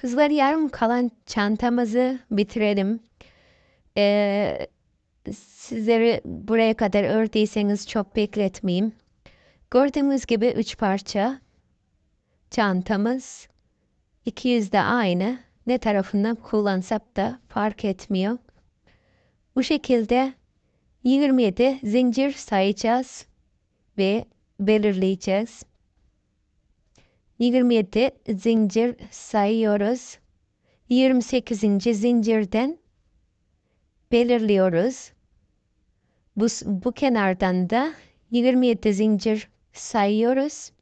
Kızlar yarım kalan çantamızı bitirelim. Ee, sizleri buraya kadar ördüyseniz çok bekletmeyeyim. Gördüğünüz gibi üç parça çantamız. İki yüz de aynı. Ne tarafından kullansak da fark etmiyor. Bu şekilde 27 zincir sayacağız ve belirleyeceğiz. 27 zincir sayıyoruz. 28. zincirden belirliyoruz. Bu, bu kenardan da 27 zincir sayıyoruz.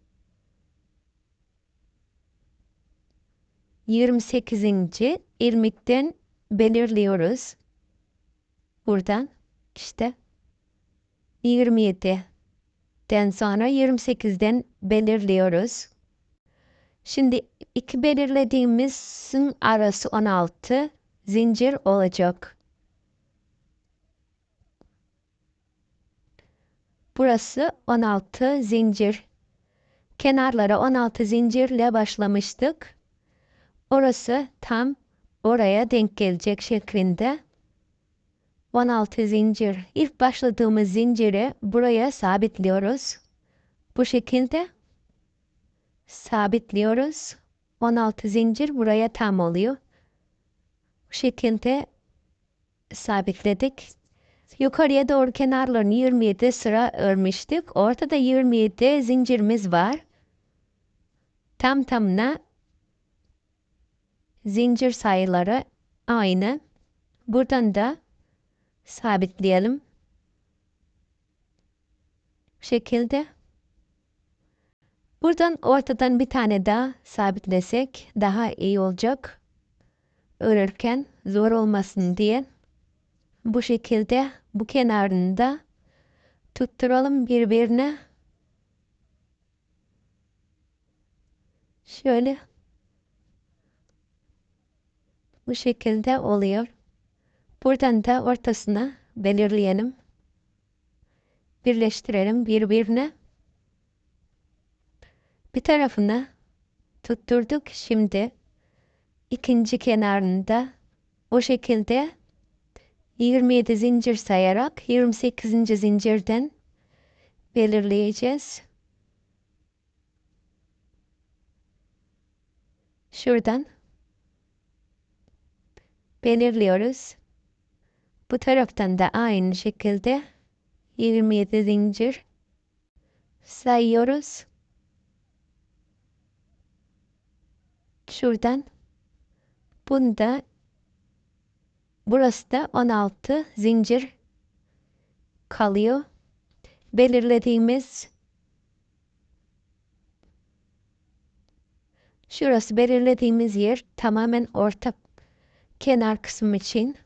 28. ilmikten belirliyoruz. Buradan işte 27'den sonra 28'den belirliyoruz. Şimdi iki belirlediğimizin arası 16 zincir olacak. Burası 16 zincir. Kenarlara 16 zincirle başlamıştık. Orası tam oraya denk gelecek şeklinde 16 zincir. İlk başladığımız zinciri buraya sabitliyoruz. Bu şekilde sabitliyoruz. 16 zincir buraya tam oluyor. Bu şekilde sabitledik. Yukarıya doğru kenarlarını 27 sıra örmüştük. Ortada 27 zincirimiz var. Tam tamına zincir sayıları aynı. Buradan da sabitleyelim. Bu şekilde. Buradan ortadan bir tane daha sabitlesek daha iyi olacak. Örürken zor olmasın diye. Bu şekilde bu kenarında tutturalım birbirine. Şöyle bu şekilde oluyor. Buradan da ortasına belirleyelim. Birleştirelim birbirine. Bir tarafına tutturduk. Şimdi ikinci kenarında o şekilde 27 zincir sayarak 28. zincirden belirleyeceğiz. Şuradan belirliyoruz. Bu taraftan da aynı şekilde 27 zincir sayıyoruz. Şuradan. Bunda burası da 16 zincir kalıyor. Belirlediğimiz şurası belirlediğimiz yer tamamen orta kenar kısmı için.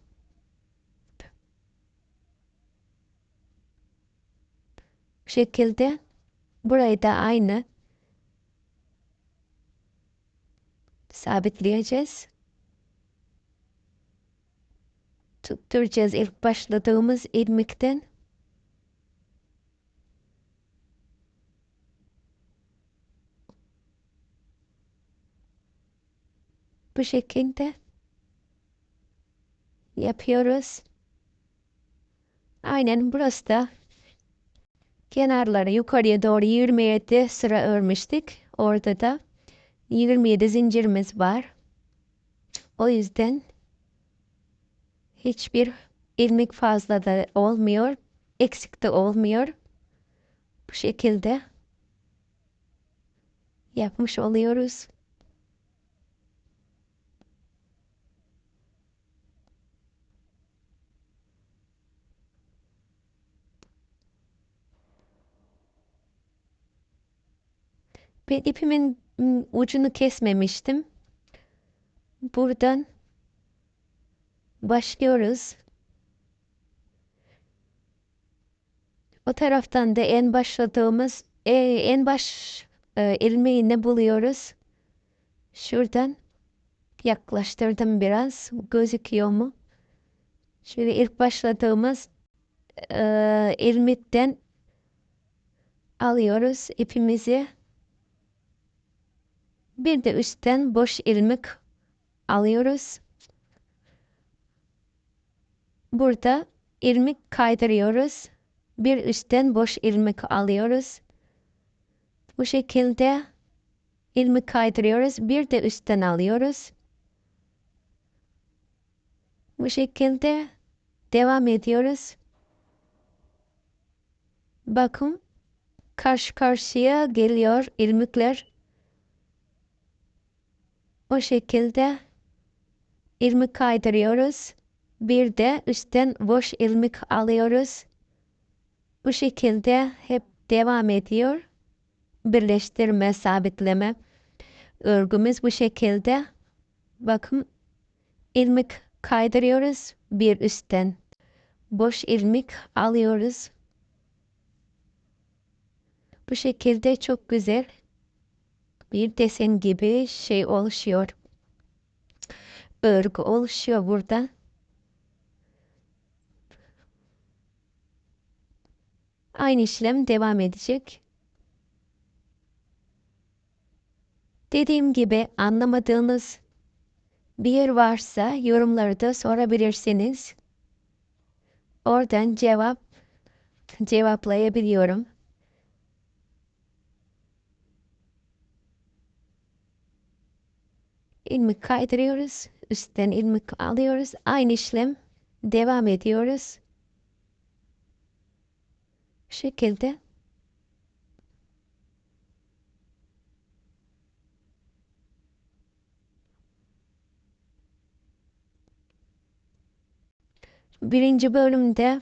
Şekilde. Burayı da aynı sabitleyeceğiz. Tutturacağız ilk başladığımız ilmikten. Bu şekilde yapıyoruz. Aynen burası da kenarları yukarıya doğru 27 sıra örmüştük. Orada da 27 zincirimiz var. O yüzden hiçbir ilmek fazla da olmuyor. Eksik de olmuyor. Bu şekilde yapmış oluyoruz. Ben ipimin ucunu kesmemiştim. Buradan başlıyoruz. O taraftan da en başladığımız e, en baş e, ilmeği ne buluyoruz? Şuradan yaklaştırdım biraz. Gözüküyor mu? Şöyle ilk başladığımız e, ilmekten alıyoruz ipimizi. Bir de üstten boş ilmek alıyoruz. Burada ilmek kaydırıyoruz. Bir üstten boş ilmek alıyoruz. Bu şekilde ilmek kaydırıyoruz. Bir de üstten alıyoruz. Bu şekilde devam ediyoruz. Bakın karşı karşıya geliyor ilmekler. O şekilde ilmek kaydırıyoruz. Bir de üstten boş ilmek alıyoruz. Bu şekilde hep devam ediyor. Birleştirme, sabitleme. Örgümüz bu şekilde. Bakın ilmek kaydırıyoruz bir üstten. Boş ilmek alıyoruz. Bu şekilde çok güzel bir desen gibi şey oluşuyor. Örgü oluşuyor burada. Aynı işlem devam edecek. Dediğim gibi anlamadığınız bir yer varsa yorumlarda sorabilirsiniz. Oradan cevap cevaplayabiliyorum. İlmek kaydırıyoruz. Üstten ilmek alıyoruz. Aynı işlem devam ediyoruz. Şekilde birinci bölümde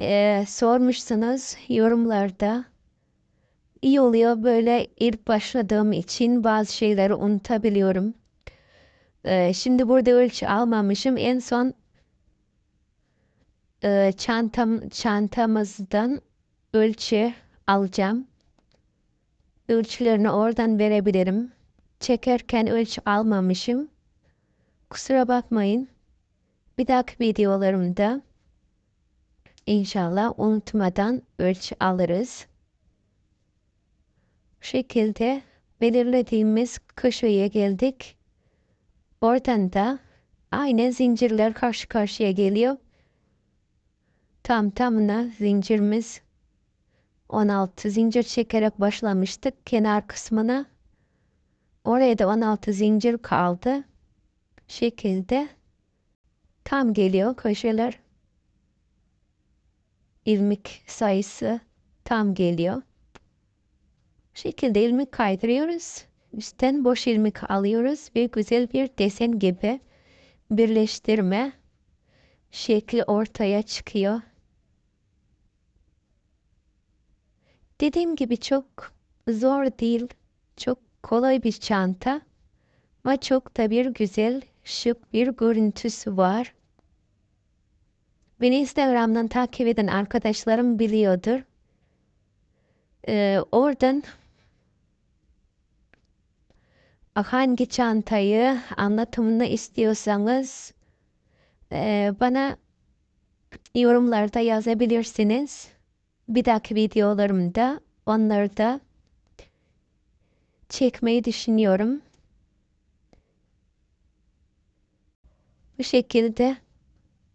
e, sormuşsunuz yorumlarda. İyi oluyor böyle ilk başladığım için bazı şeyleri unutabiliyorum. E, şimdi burada ölçü almamışım. En son e, çantam çantamızdan ölçü alacağım. Ölçülerini oradan verebilirim. Çekerken ölçü almamışım. Kusura bakmayın. Bir dahaki videolarımda inşallah unutmadan ölçü alırız. Bu şekilde belirlediğimiz köşeye geldik. Oradan da aynı zincirler karşı karşıya geliyor. Tam tamına zincirimiz 16 zincir çekerek başlamıştık kenar kısmına. Oraya da 16 zincir kaldı. Şekilde tam geliyor köşeler. ilmek sayısı tam geliyor. şekilde ilmek kaydırıyoruz. Üstten boş ilmek alıyoruz ve güzel bir desen gibi birleştirme şekli ortaya çıkıyor. Dediğim gibi çok zor değil. Çok kolay bir çanta. Ama çok da bir güzel, şık bir görüntüsü var. Beni Instagram'dan takip eden arkadaşlarım biliyordur. Ee, oradan hangi çantayı anlatımını istiyorsanız e, bana yorumlarda yazabilirsiniz. Bir dahaki videolarımda onları da çekmeyi düşünüyorum. Bu şekilde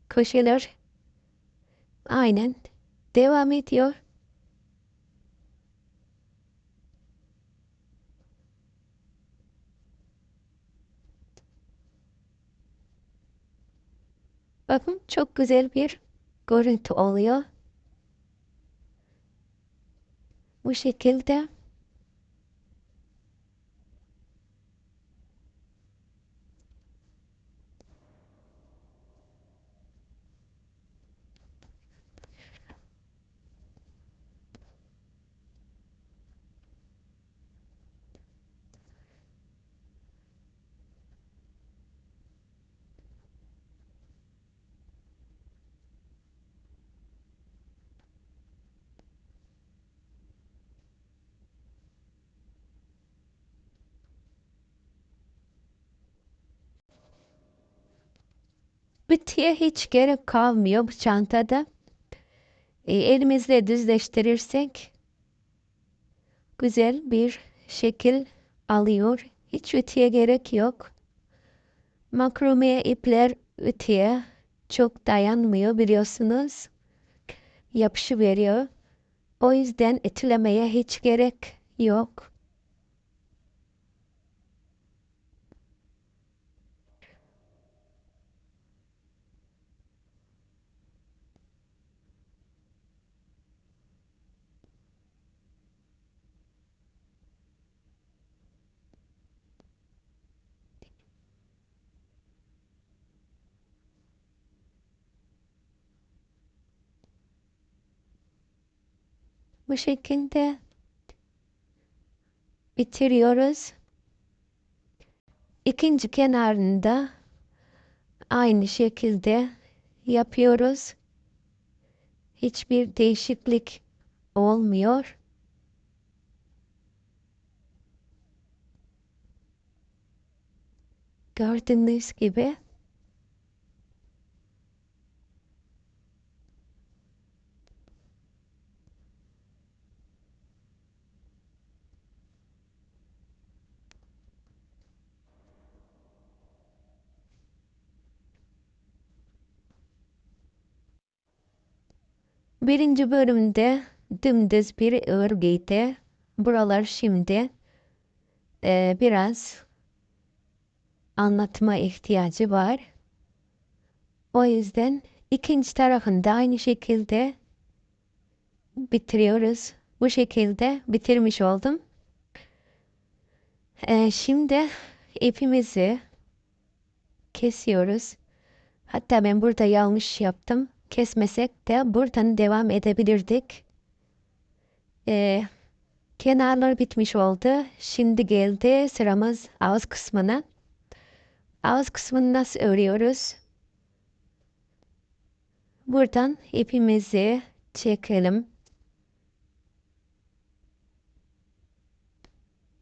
köşeler aynen devam ediyor. Bakın çok güzel bir görüntü oluyor. Bu şekilde Bütüye hiç gerek kalmıyor bu çantada. E, elimizle düzleştirirsek güzel bir şekil alıyor. Hiç ütüye gerek yok. Makrome ipler ütüye çok dayanmıyor biliyorsunuz. Yapışı veriyor. O yüzden ütülemeye hiç gerek yok. Bu şekilde bitiriyoruz. İkinci kenarında aynı şekilde yapıyoruz. Hiçbir değişiklik olmuyor. Gördüğünüz gibi Birinci bölümde dümdüz bir örgüydü. Buralar şimdi e, biraz anlatma ihtiyacı var. O yüzden ikinci tarafında aynı şekilde bitiriyoruz. Bu şekilde bitirmiş oldum. E, şimdi ipimizi kesiyoruz. Hatta ben burada yanlış yaptım kesmesek de buradan devam edebilirdik. Ee, kenarlar bitmiş oldu. Şimdi geldi sıramız ağız kısmına. Ağız kısmını nasıl örüyoruz? Buradan ipimizi çekelim.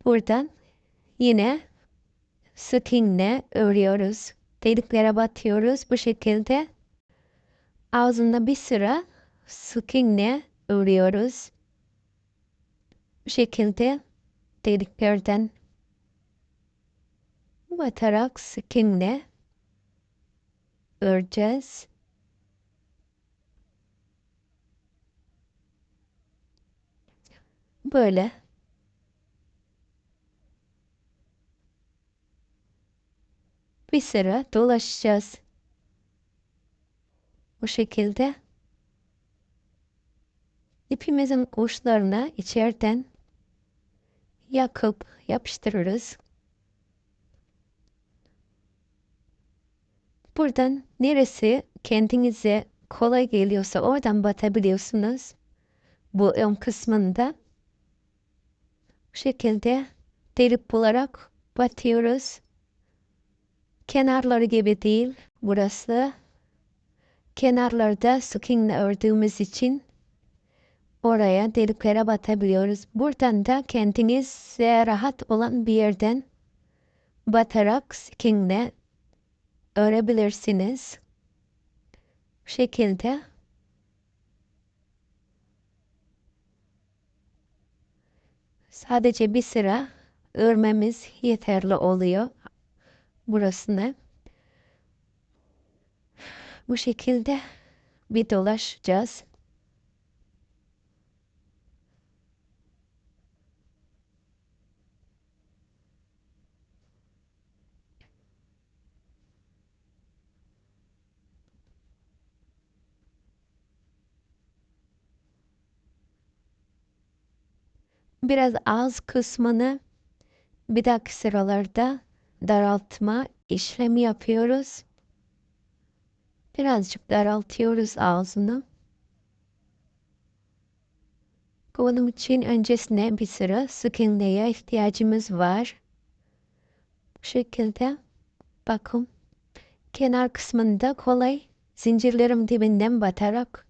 Buradan yine sık iğne örüyoruz. Deliklere batıyoruz bu şekilde ağzında bir sıra sık iğne örüyoruz. Bu şekilde deliklerden batarak sık iğne öreceğiz. Böyle bir sıra dolaşacağız. Bu şekilde ipimizin uçlarına içeriden yakıp yapıştırırız. Buradan neresi kendinize kolay geliyorsa oradan batabiliyorsunuz. Bu ön kısmında bu şekilde delip bularak batıyoruz. Kenarları gibi değil burası kenarlarda sık iğne ördüğümüz için oraya deliklere batabiliyoruz. Buradan da kendinize rahat olan bir yerden batarak sık iğne örebilirsiniz. Bu şekilde sadece bir sıra örmemiz yeterli oluyor burasını. Bu şekilde bir dolaşacağız. Biraz az kısmını bir dahaki sıralarda daraltma işlemi yapıyoruz. Birazcık daraltıyoruz ağzını. Bunun için öncesine bir sıra sık iğneye ihtiyacımız var. Bu şekilde bakın kenar kısmında kolay zincirlerim dibinden batarak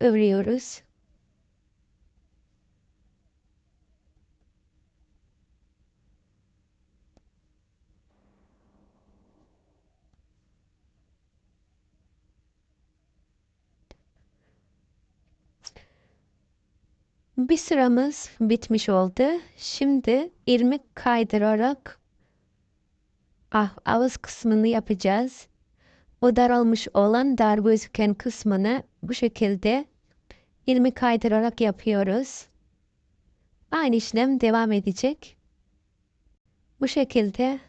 örüyoruz. Bir sıramız bitmiş oldu. Şimdi ilmek kaydırarak ah, ağız kısmını yapacağız. O daralmış olan dar gözüken kısmını bu şekilde ilmi kaydırarak yapıyoruz. Aynı işlem devam edecek. Bu şekilde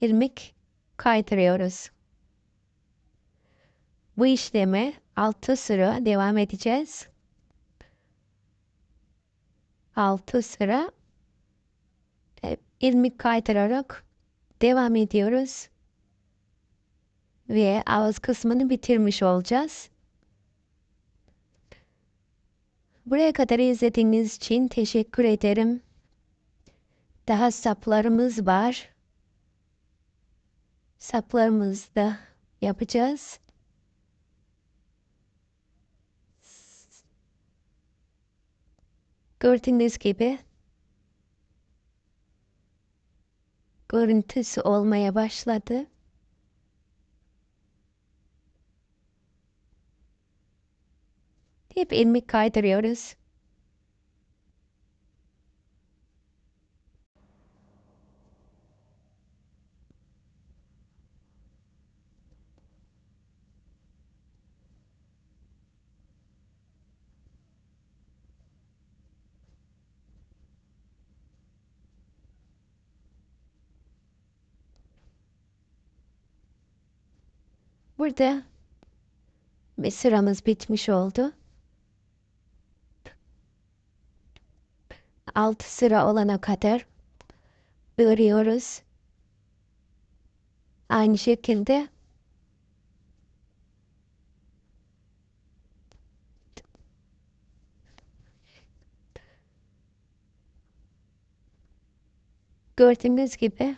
ilmik kaydırıyoruz. Bu işleme 6 sıra devam edeceğiz. 6 sıra e, ilmik kaydırarak devam ediyoruz. Ve ağız kısmını bitirmiş olacağız. Buraya kadar izlediğiniz için teşekkür ederim. Daha saplarımız var. Saplarımızı da yapacağız. Gördüğünüz gibi görüntüsü olmaya başladı. Hep ilmek kaydırıyoruz. Burada ve sıramız bitmiş oldu. Alt sıra olana kadar örüyoruz. Aynı şekilde gördüğünüz gibi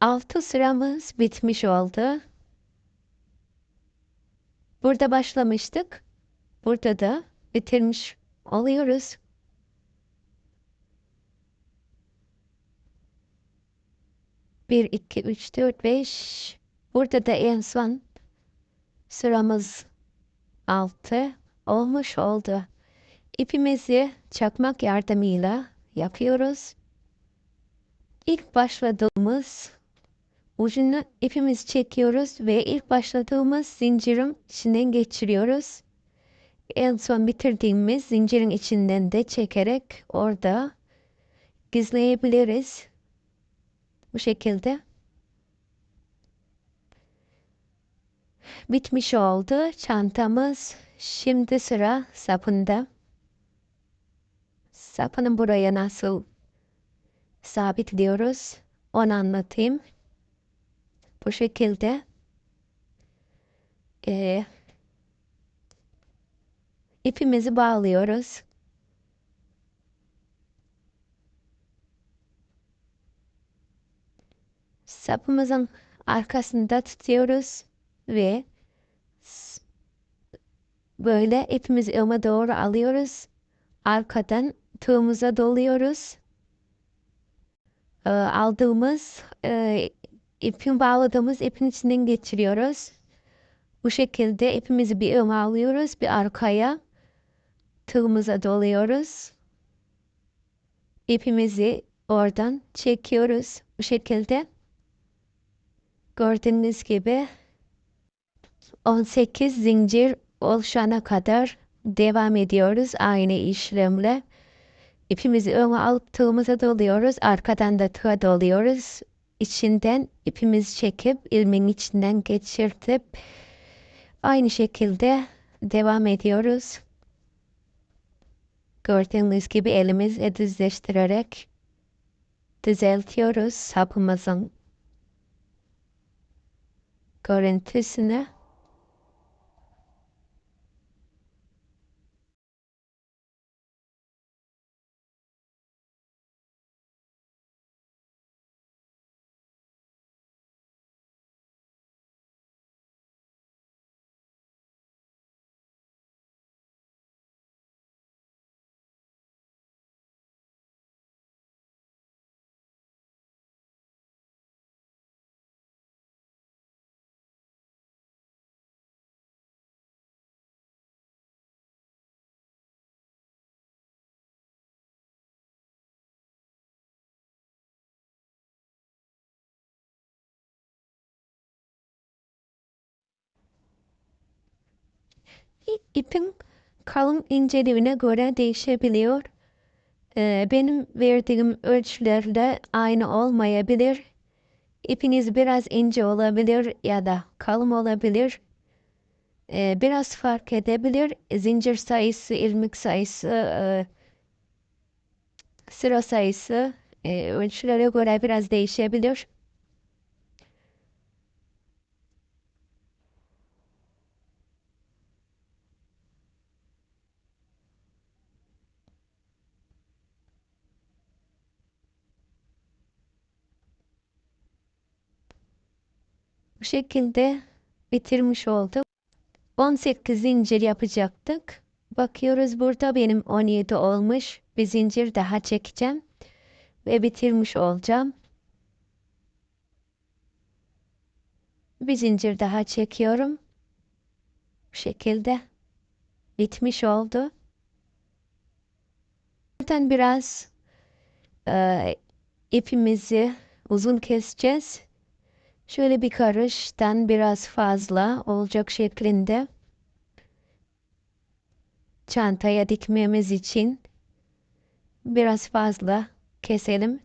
Altı sıramız bitmiş oldu. Burada başlamıştık. Burada da bitirmiş oluyoruz. Bir, iki, üç, dört, beş. Burada da en son sıramız altı olmuş oldu. İpimizi çakmak yardımıyla yapıyoruz. İlk başladığımız ucunu ipimiz çekiyoruz ve ilk başladığımız zincirin içinden geçiriyoruz. En son bitirdiğimiz zincirin içinden de çekerek orada gizleyebiliriz. Bu şekilde. Bitmiş oldu çantamız. Şimdi sıra sapında. Sapını buraya nasıl sabitliyoruz onu anlatayım. Bu şekilde e, ipimizi bağlıyoruz. Sapımızın arkasında tutuyoruz ve böyle ipimizi öme doğru alıyoruz. Arkadan tığımıza doluyoruz. E, aldığımız e, ipin bağladığımız ipin içinden geçiriyoruz. Bu şekilde ipimizi bir öne alıyoruz, bir arkaya tığımıza doluyoruz. İpimizi oradan çekiyoruz. Bu şekilde gördüğünüz gibi 18 zincir oluşana kadar devam ediyoruz aynı işlemle. İpimizi öne alıp tığımıza doluyoruz. Arkadan da tığa doluyoruz içinden ipimizi çekip ilmeğin içinden geçirtip aynı şekilde devam ediyoruz. Gördüğünüz gibi elimizle düzleştirerek düzeltiyoruz sapımızın görüntüsünü. İpin kalın inceliğine göre değişebiliyor. Ee, benim verdiğim ölçülerle aynı olmayabilir. İpiniz biraz ince olabilir ya da kalın olabilir. Ee, biraz fark edebilir. Zincir sayısı, ilmek sayısı, e, sıra sayısı e, ölçülere göre biraz değişebilir. Şekilde bitirmiş olduk. 18 zincir yapacaktık. Bakıyoruz burada benim 17 olmuş. Bir zincir daha çekeceğim. Ve bitirmiş olacağım. Bir zincir daha çekiyorum. Bu şekilde bitmiş oldu. Buradan biraz e, ipimizi uzun keseceğiz. Şöyle bir karıştan biraz fazla olacak şeklinde çantaya dikmemiz için biraz fazla keselim.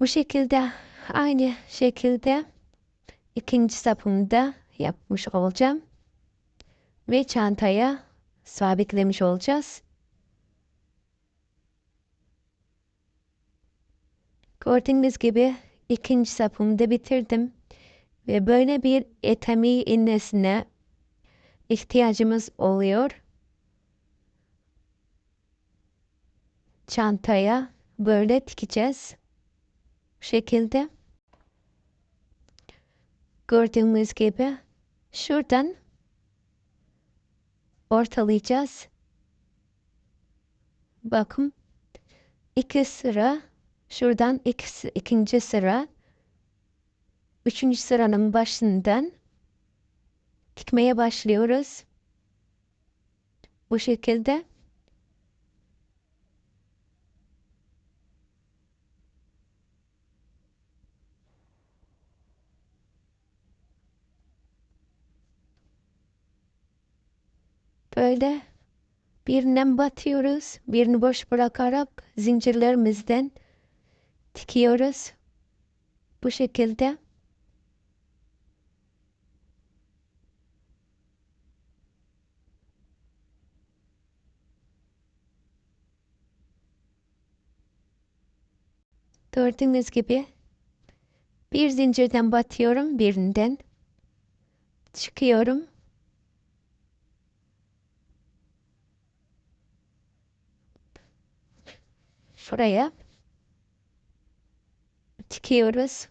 Bu şekilde aynı şekilde ikinci sapımda yapmış olacağım. Ve çantaya sabitlemiş olacağız. Gördüğünüz gibi ikinci sapımda bitirdim. Ve böyle bir etemi iğnesine ihtiyacımız oluyor. Çantaya böyle dikeceğiz. Bu şekilde. Gördüğümüz gibi şuradan ortalayacağız. Bakın iki sıra Şuradan iki, ikinci sıra. Üçüncü sıranın başından dikmeye başlıyoruz. Bu şekilde. Böyle birine batıyoruz. Birini boş bırakarak zincirlerimizden dikiyoruz. Bu şekilde. Gördüğünüz gibi bir zincirden batıyorum birinden çıkıyorum. Şuraya çıkıyoruz.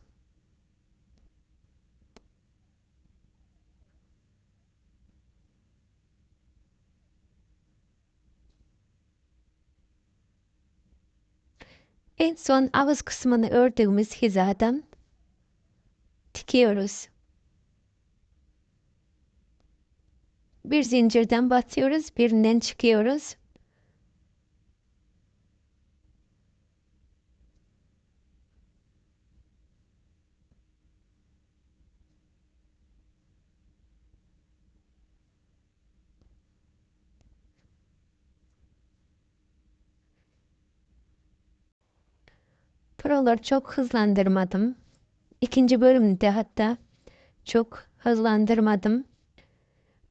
En son ağız kısmını ördüğümüz hizadan dikiyoruz. Bir zincirden batıyoruz, birinden çıkıyoruz. Buraları çok hızlandırmadım. İkinci bölümde hatta çok hızlandırmadım.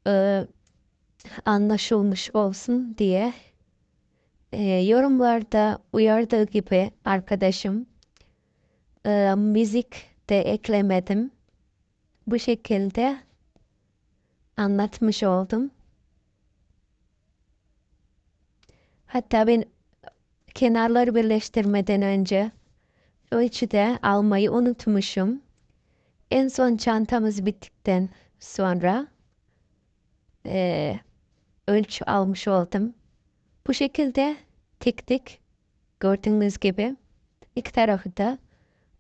Ee, anlaşılmış olsun diye. Ee, yorumlarda uyardığı gibi arkadaşım e, müzik de eklemedim. Bu şekilde anlatmış oldum. Hatta ben kenarları birleştirmeden önce ölçüde almayı unutmuşum. En son çantamız bittikten sonra e, ölçü almış oldum. Bu şekilde diktik. Gördüğünüz gibi iki tarafı da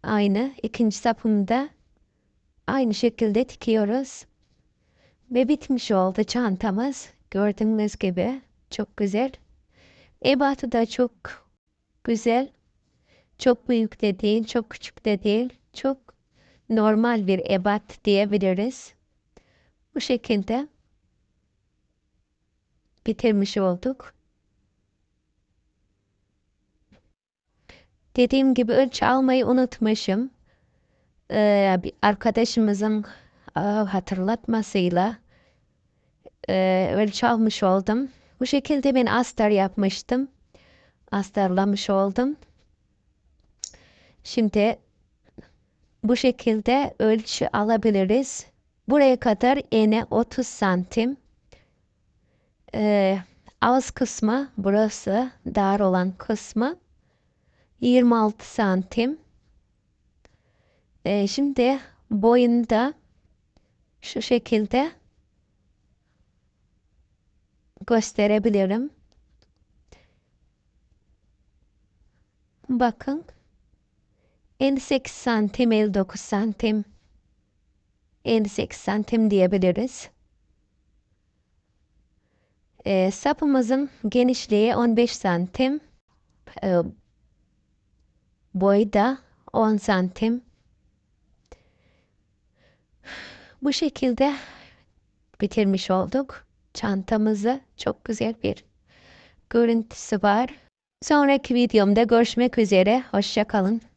aynı. ikinci sapında aynı şekilde dikiyoruz. Ve bitmiş oldu çantamız. Gördüğünüz gibi çok güzel. Ebatı da çok güzel. Çok büyük de değil, çok küçük de değil. Çok normal bir ebat diyebiliriz. Bu şekilde bitirmiş olduk. Dediğim gibi ölçü almayı unutmuşum. Ee, bir arkadaşımızın e, hatırlatmasıyla e, ölçü almış oldum. Bu şekilde ben astar yapmıştım. Astarlamış oldum. Şimdi bu şekilde ölçü alabiliriz. Buraya kadar ene 30 santim. Ee, ağız kısmı burası dar olan kısmı 26 santim. Ee, şimdi boyunda şu şekilde gösterebilirim. Bakın 58 santim 59 santim 58 santim diyebiliriz. Ee, sapımızın genişliği 15 santim. Ee, boyu da 10 santim. Bu şekilde bitirmiş olduk. Çantamızı çok güzel bir görüntüsü var. Sonraki videomda görüşmek üzere. Hoşçakalın.